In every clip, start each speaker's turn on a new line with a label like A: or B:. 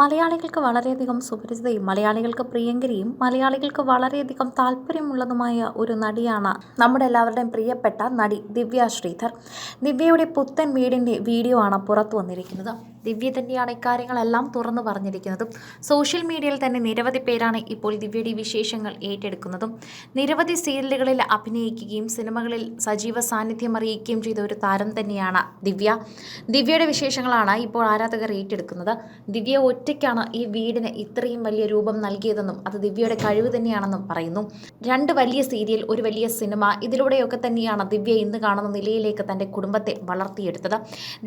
A: മലയാളികൾക്ക് വളരെയധികം സുപരിചിതയും മലയാളികൾക്ക് പ്രിയങ്കരിയും മലയാളികൾക്ക് വളരെയധികം താല്പര്യമുള്ളതുമായ ഒരു നടിയാണ് നമ്മുടെ എല്ലാവരുടെയും പ്രിയപ്പെട്ട നടി ദിവ്യ ശ്രീധർ. ദിവ്യയുടെ പുത്തൻ വീടിന്റെ വീഡിയോ ആണ് പുറത്തു വന്നിരിക്കുന്നത്. ദിവ്യ തന്നെയാണ് ഇക്കാര്യങ്ങളെല്ലാം തുറന്നു പറഞ്ഞിരിക്കുന്നതും. സോഷ്യൽ മീഡിയയിൽ തന്നെ നിരവധി പേരാണ് ഇപ്പോൾ ദിവ്യയുടെ വിശേഷങ്ങൾ ഏറ്റെടുക്കുന്നതും. നിരവധി സീരിയലുകളിൽ അഭിനയിക്കുകയും സിനിമകളിൽ സജീവ സാന്നിധ്യം അറിയിക്കുകയും ചെയ്ത ഒരു താരം തന്നെയാണ് ദിവ്യ. ദിവ്യയുടെ വിശേഷങ്ങളാണ് ഇപ്പോൾ ആരാധകർ ഏറ്റെടുക്കുന്നത്. ദിവ്യ ഒറ്റയ്ക്കാണ് ഈ വീടിന് ഇത്രയും വലിയ രൂപം നൽകിയതെന്നും അത് ദിവ്യയുടെ കഴിവ് തന്നെയാണെന്നും പറയുന്നു. രണ്ട് വലിയ സീരിയൽ ഒരു വലിയ സിനിമ ഇതിലൂടെയൊക്കെ തന്നെയാണ് ദിവ്യ ഇന്ന് കാണുന്ന നിലയിലേക്ക് തന്റെ കുടുംബത്തെ വളർത്തിയെടുത്തത്.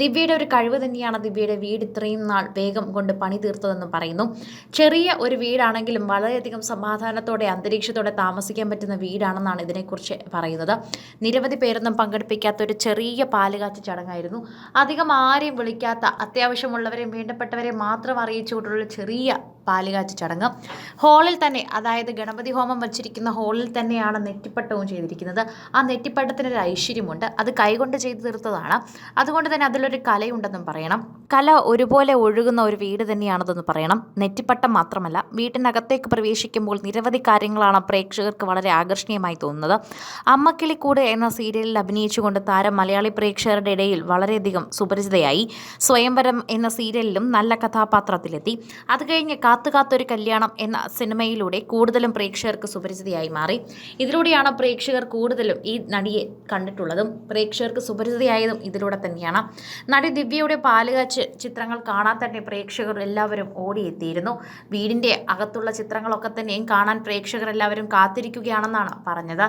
A: ദിവ്യയുടെ ഒരു കഴിവ് തന്നെയാണ് ദിവ്യയുടെ വീട് ഇത്രയും നാൾ വേഗം കൊണ്ട് പണി തീർത്തതെന്നും പറയുന്നു. ചെറിയ ഒരു വീടാണെങ്കിലും വളരെയധികം സമാധാനത്തോടെ അന്തരീക്ഷത്തോടെ താമസിക്കാൻ പറ്റുന്ന വീടാണെന്നാണ് ഇതിനെക്കുറിച്ച് പറയുന്നത്. നിരവധി പേരൊന്നും പങ്കെടുപ്പിക്കാത്ത ഒരു ചെറിയ പാലുകാച്ച ചടങ്ങായിരുന്നു. അധികം ആരെയും വിളിക്കാത്ത അത്യാവശ്യമുള്ളവരെയും വേണ്ടപ്പെട്ടവരെ മാത്രം അറിയിച്ചുകൊണ്ടുള്ള ചെറിയ പാലുകാച്ച ചടങ്ങ്. ഹാളിൽ തന്നെ അതായത് ഗണപതി ഹോമം വച്ചിരിക്കുന്ന ഹാളിൽ തന്നെയാണ് നെറ്റിപ്പട്ടവും ചെയ്തിരിക്കുന്നത്. ആ നെറ്റിപ്പട്ടത്തിന് ഒരു ഐശ്വര്യമുണ്ട്. അത് കൈകൊണ്ട് ചെയ്തു തീർത്തതാണ്. അതുകൊണ്ട് തന്നെ അതിലൊരു കലയുണ്ടെന്നും പറയണം. കല ഒരുപോലെ ഒഴുകുന്ന ഒരു വീട് തന്നെയാണതെന്ന് പറയണം. നെറ്റിപ്പട്ടം മാത്രമല്ല വീട്ടിനകത്തേക്ക് പ്രവേശിക്കുമ്പോൾ നിരവധി കാര്യങ്ങളാണ് പ്രേക്ഷകർക്ക് വളരെ ആകർഷണീയമായി തോന്നുന്നത്. അമ്മക്കിളിക്കൂട് എന്ന സീരിയലിൽ അഭിനയിച്ചുകൊണ്ട് താരം മലയാളി പ്രേക്ഷകരുടെ ഇടയിൽ വളരെയധികം സുപരിചിതയായി. സ്വയംവരം എന്ന സീരിയലിലും നല്ല കഥാപാത്രത്തിലെത്തി. അത് കഴിഞ്ഞ് കാത്തു കാത്തൊരു കല്യാണം എന്ന സിനിമയിലൂടെ കൂടുതലും പ്രേക്ഷകർക്ക് സുപരിചിതയായി മാറി. ഇതിലൂടെയാണ് പ്രേക്ഷകർ കൂടുതലും ഈ നടിയെ കണ്ടിട്ടുള്ളതും പ്രേക്ഷകർക്ക് സുപരിചിതയായതും ഇതിലൂടെ തന്നെയാണ്. നടി ദിവ്യയുടെ പാലുകാച്ച് ചിത്രങ്ങൾ കാണാൻ തന്നെ പ്രേക്ഷകർ എല്ലാവരും ഓടിയെത്തിയിരുന്നു. വീടിന്റെ അകത്തുള്ള ചിത്രങ്ങളൊക്കെ തന്നെയും കാണാൻ പ്രേക്ഷകർ എല്ലാവരും കാത്തിരിക്കുകയാണെന്നാണ് പറഞ്ഞത്.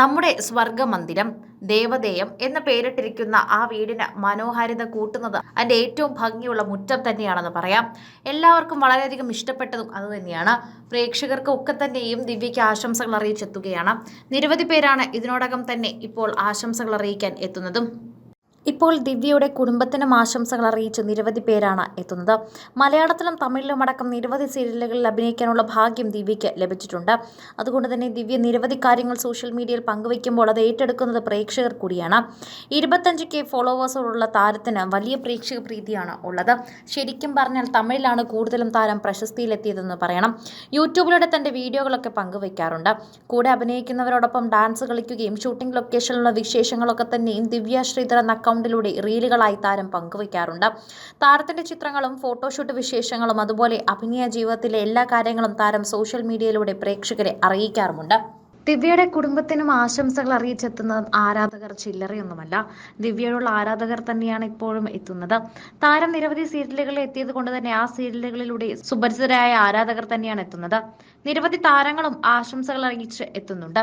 A: നമ്മുടെ സ്വർഗമന്ദിരം ദേവദേയം എന്ന പേരിട്ടിരിക്കുന്ന ആ വീടിന് മനോഹാരിത കൂട്ടുന്നത് അതിന്റെ ഏറ്റവും ഭംഗിയുള്ള മുറ്റം തന്നെയാണെന്ന് പറയാം. എല്ലാവർക്കും വളരെയധികം ഇഷ്ടപ്പെട്ടതും അതുതന്നെയാണ് പ്രേക്ഷകർക്ക് ഒക്കെ തന്നെയും ദിവ്യയ്ക്ക് ആശംസകൾ അറിയിച്ചെത്തുകയാണ്. നിരവധി പേരാണ് ഇതിനോടകം തന്നെ ഇപ്പോൾ ആശംസകൾ അറിയിക്കാൻ എത്തുന്നതും. ഇപ്പോൾ ദിവ്യയുടെ കുടുംബത്തിനും ആശംസകൾ അറിയിച്ച് നിരവധി പേരാണ് എത്തുന്നത്. മലയാളത്തിലും തമിഴിലും അടക്കം നിരവധി സീരിയലുകളിൽ അഭിനയിക്കാനുള്ള ഭാഗ്യം ദിവ്യയ്ക്ക് ലഭിച്ചിട്ടുണ്ട്. അതുകൊണ്ട് തന്നെ ദിവ്യ നിരവധി കാര്യങ്ങൾ സോഷ്യൽ മീഡിയയിൽ പങ്കുവയ്ക്കുമ്പോൾ അത് ഏറ്റെടുക്കുന്നത് പ്രേക്ഷകർ കൂടിയാണ്. ഇരുപത്തഞ്ച് കെ ഫോളോവേഴ്സുള്ള താരത്തിന് വലിയ പ്രേക്ഷക പ്രീതിയാണ് ഉള്ളത്. ശരിക്കും പറഞ്ഞാൽ തമിഴിലാണ് കൂടുതലും താരം പ്രശസ്തിയിലെത്തിയതെന്ന് പറയണം. യൂട്യൂബിലൂടെ തന്റെ വീഡിയോകളൊക്കെ പങ്കുവയ്ക്കാറുണ്ട്. കൂടെ അഭിനയിക്കുന്നവരോടൊപ്പം ഡാൻസ് കളിക്കുകയും ഷൂട്ടിംഗ് ലൊക്കേഷനിലുള്ള വിശേഷങ്ങളൊക്കെ തന്നെയും ദിവ്യ ശ്രീധരൻ എന്ന അക്കൗണ്ടിലൂടെ റീലുകളായി താരം പങ്കുവയ്ക്കാറുണ്ട്. താരത്തിന്റെ ചിത്രങ്ങളും ഫോട്ടോഷൂട്ട് വിശേഷങ്ങളും അതുപോലെ അഭിനയ ജീവിതത്തിലെ എല്ലാ കാര്യങ്ങളും താരം സോഷ്യൽ മീഡിയയിലൂടെ പ്രേക്ഷകരെ അറിയിക്കാറുമുണ്ട്. ദിവ്യയുടെ കുടുംബത്തിനും ആശംസകൾ അറിയിച്ചെത്തുന്ന ആരാധകർ ചില്ലറയൊന്നുമല്ല. ദിവ്യയോടുള്ള ആരാധകർ തന്നെയാണ് ഇപ്പോഴും എത്തുന്നത്. താരം നിരവധി സീരിയലുകളിൽ എത്തിയത് കൊണ്ട് തന്നെ ആ സീരിയലുകളിലൂടെ സുപരിചിതരായ ആരാധകർ തന്നെയാണ് എത്തുന്നത്. നിരവധി താരങ്ങളും ആശംസകൾ അറിയിച്ച് എത്തുന്നുണ്ട്.